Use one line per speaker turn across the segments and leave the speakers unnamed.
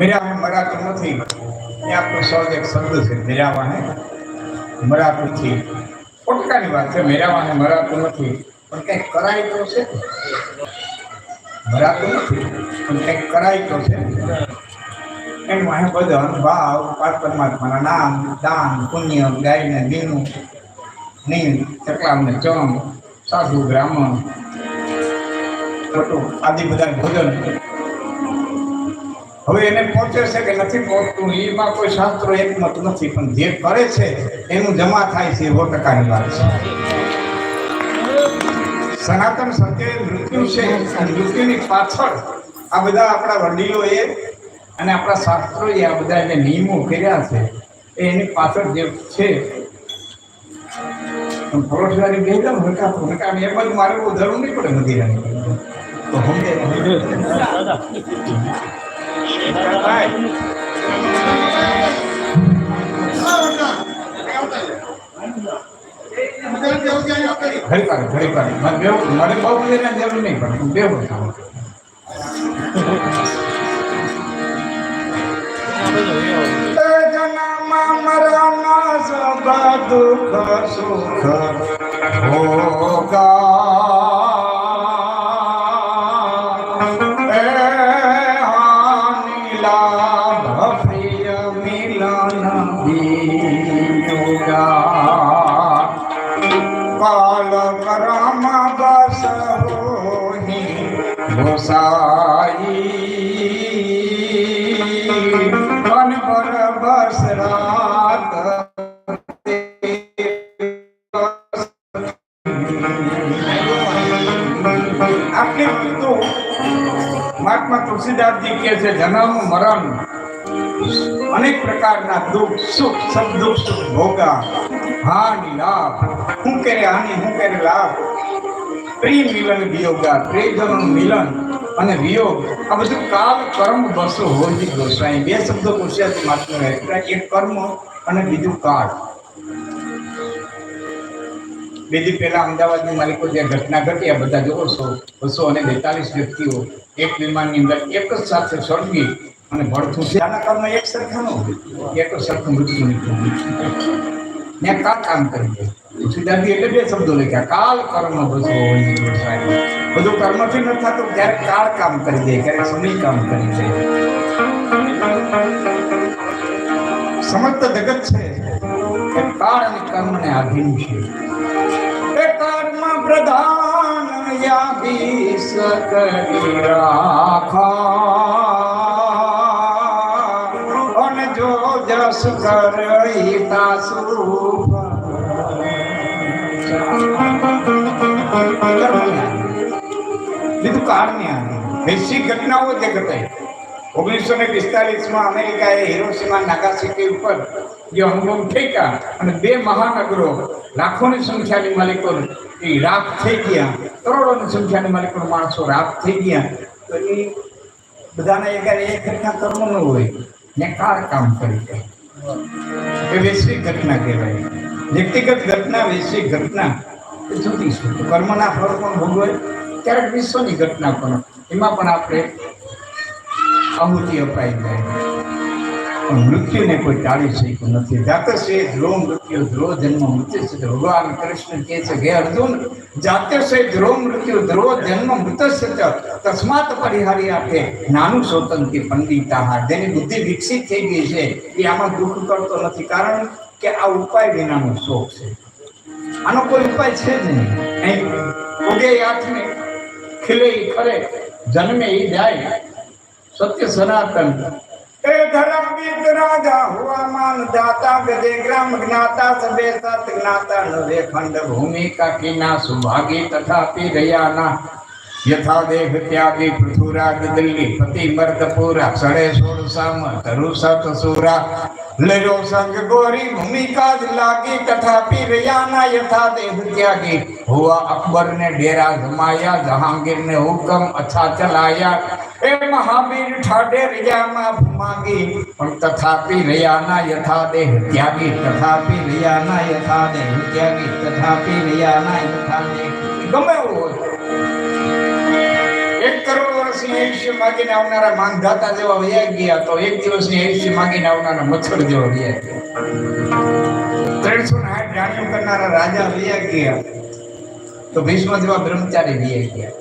મેરાવાને મરાતું નથી. એ આપણો સહજ એક શબ્દ છે મેરાવાને મરાતું નથી પોટકાની વાત છે, મેરાવાને મરાતું નથી. પણ કંઈક કરાય તો છે. મરાતું નથી, પણ કંઈક કરાય તો છે. એમ અહીં બધો ભાવ પાર પરમાત્માના નામ, દાન, પુણ્ય, ગાયને દીનું નીમ ચકલામને ચમ, સાધુ, બ્રાહ્મણ, ખોટું, આદિ બધા ભોજન. હવે એને પહોંચે છે કે નથી પહોંચતું, એમાં કોઈ શાસ્ત્રો એકમત નથી, પણ જે કરે છે, એનું જમા થાય છે એવો ટકાની વાત છે. સનાતન સત્ય મૃત્યુ છે મૃત્યુની પાછળ આ બધા આપણા વડીલોએ અને આપણા શાસ્ત્રોએ આ બધા જે નિયમો કર્યા છે. એ એની પાછળ જે છે પરોઠવારી હરકા તો હરકા એમ જ મારે બહુ જરૂર નહીં પડે મદિરાની તો સમજે? ઘડી મને બે મને બહુ મદિરાની જરૂર નહીં પડે બે મરણ સબ દુઃખ, સુખ, ભોગા. આટલી વસ્તુ મહાત્મા તુલસીદાસજી કહે છે, જન્મ, મરણ, અનેક પ્રકારના દુઃખ, સુખ સબ સુખ ભોગા, હાનિ, લાભ. હું કરે હાનિ, હું કરે લાભ? પ્રિય મિલન વિયોગા પ્રિયજનોનું મિલન અને વિયોગ, આ બધું કાલ કર્મ બસો હોજી ગોસાઈ બે શબ્દો પૂછ્યા છે માત્ર એક કર્મ અને બીજું કાળ. બે દી પહેલા અમદાવાદની માલિકો જે ઘટના ઘટી, આ બધા જોવો છો બસો અને બેતાલીસ વ્યક્તિઓ એક વિમાનની અંદર એક જ સાથે સળગી અને ભળથું છે. આના કારણે એક સરખાનો એક જ સરખું મૃત્યુ નીકળ્યું મેં કા કામ કરી દે તુલસીદાસજી એટલે બે શબ્દો લખ્યા. કાલ કર્મ બસો બધું કર્મથી નથી થતું ત્યારે કાળ કામ કરી દે ક્યારે સમય કામ કરી દે. સમસ્ત જગત છે કાળ અને કર્મને આધીન છે. કર્મ પ્રધાન યાદી કરી રાખા. અને જો જસ કરઈ વૈશ્વિક ઘટનાઓ જે ઘટાઈ. ઓગણીસો ને પિસ્તાલીસમાં અમેરિકાએ હિરોસીમા નાગાસાકી ઉપર જે અનુભવ ફેંક્યા અને બે મહાનગરો, લાખોની સંખ્યાની માલિકો, એ રાખ થઈ ગયા. કરોડોની સંખ્યાની માલિકો માણસો રાખ થઈ ગયા. તો એ બધાના એક ઘટના કર્મ ન હોય. ને કાળ કામ કરી જાય એ વૈશ્વિક ઘટના કહેવાય. વ્યક્તિગત ઘટના, વૈશ્વિક ઘટના એ જુદી છે. કર્મના ફળ પણ ભોગવે ક્યારેક વિશ્વની ઘટના પણ. એમાં પણ આપણે આહુતિ અપાઈ જાય. પણ મૃત્યુને કોઈ ટાળી શક્યું નથી. જાતશે ધ્રો મૃત્યુ ધ્રો જન્મ મૃત્યુ છે. ભગવાન કૃષ્ણ કહે છે કે અર્જુન જાતશે ધ્રો મૃત્યુ ધ્રો જન્મ મૃત્યુ છે તસ્માત પરિહારી આપે. નાનું સ્વતંત્ર પંડિતા જેની બુદ્ધિ વિકસિત થઈ ગઈ છે, એ આમાં દુઃખ કરતો નથી. કારણ કે આ ઉપાય વિનાનો શોક છે આનો કોઈ ઉપાય છે જ નહીં અહીં ઉગે હાથને ખીલે ખરે જન્મે એ જાય સત્ય સનાતન એ ધર્મ વિદ રાજા હુઆ માન દાતા गजे ગ્રામ જ્ઞાતા સબે સત જ્ઞાતા નવે ખંડ भूमि का किना सुभागी तथा पी गया ना યથા દેહ ત્યાગી પૃથુરાગ દિલ્હી, પતિ મર્દ પૂરા સડે સોળ સામ, ધરુ સત સુરા. લયો સંગ ગોરી ભૂમિકા જ લાગી કથા પી રયાના યથા દેહ ત્યાગી. હુઆ અકબર ને ડેરા જમાયા જહાંગીર ને હુકમ અચ્છા ચલાયા. એ મહાવીર ઠાડે રયામાં ભૂમાગી, પણ તથાપી રયાના યથા દેહ ત્યાગી તથાપી રયાના યથા દેહ ત્યાગી તથાપી રયાના યથા દેહ ગમે એવું હોય એક કરોડ દિવસની આયુષ્ય માગીને આવનારા માંધાતા જેવા વયા ગયા તો એક દિવસની આયુષ્ય માગીને આવનારા મચ્છર જેવા વયા ગયા. ત્રણસો ને આઠ રાણીઓ કરનારા રાજા વયા ગયા તો ભીષ્મ જેવા બ્રહ્મચારી વયા ગયા.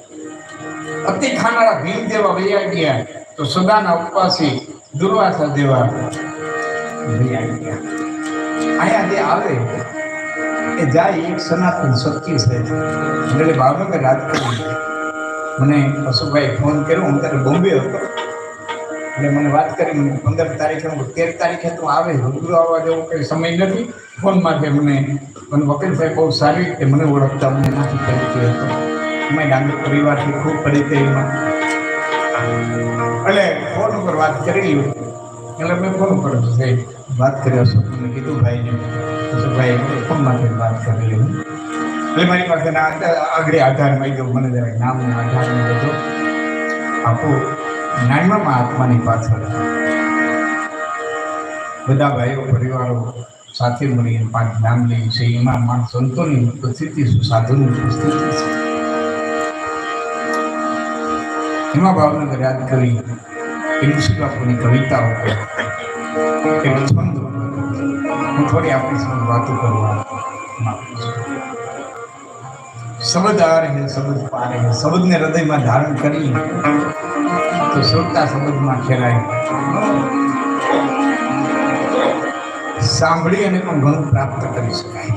અતિ ખાનારા ભીમ જેવા વયા ગયા તો સદાના ઉપવાસી દુર્વાસા જેવા વયા ગયા. અહીંયા જે આવે એ જાય એક સનાતન સત્ય છે. એટલે ભાવનગર રાજકોટ મને અશોકભાઈ ફોન કર્યો, હું ત્યારે બોમ્બે હતો. એટલે મને વાત કરી, મને પંદર તારીખે, હું તેર તારીખે તો આવે, રૂબરૂ આવવા જેવો કંઈ સમય નથી. ફોન માટે મને મને વકીલભાઈ બહુ સારી રીતે મને ઓળખતા, મને નથી પરિચય હતો. અમે ડાંગર પરિવારથી ખૂબ પરિચય એમાં. એટલે ફોન ઉપર વાત કરી એટલે મેં ફોન ઉપર વાત કરી અશોક મને કીધું ભાઈને. અશોકભાઈ માટે વાત કરી લીધું મારી પાસે આગળ આધાર માંગ્યો. મને જરાક નામ આધાર માંગ્યો આપો નાનવામાં આત્માની પાછળ. બધા ભાઈઓ, પરિવારો સાથે મળીને પાંચ નામ લે છે. એમાં માણ સંતોની ઉપસ્થિતિ શું? સાધુની ઉપસ્થિતિ છે એમાં ભાવનગર યાદ કરી ઇંગ્લિશ બાપુની કવિતાઓ કે છંદ હું થોડી આપણી સાથે વાતો કરવા માંગુ છું. શબ્દ આ રહે શબ્દ પાડે રહે શબ્દને હૃદયમાં ધારણ કરી તો શ્રોતા શબ્દમાં ખેલાય. સાંભળી અને પણ ઘણું પ્રાપ્ત કરી શકાય.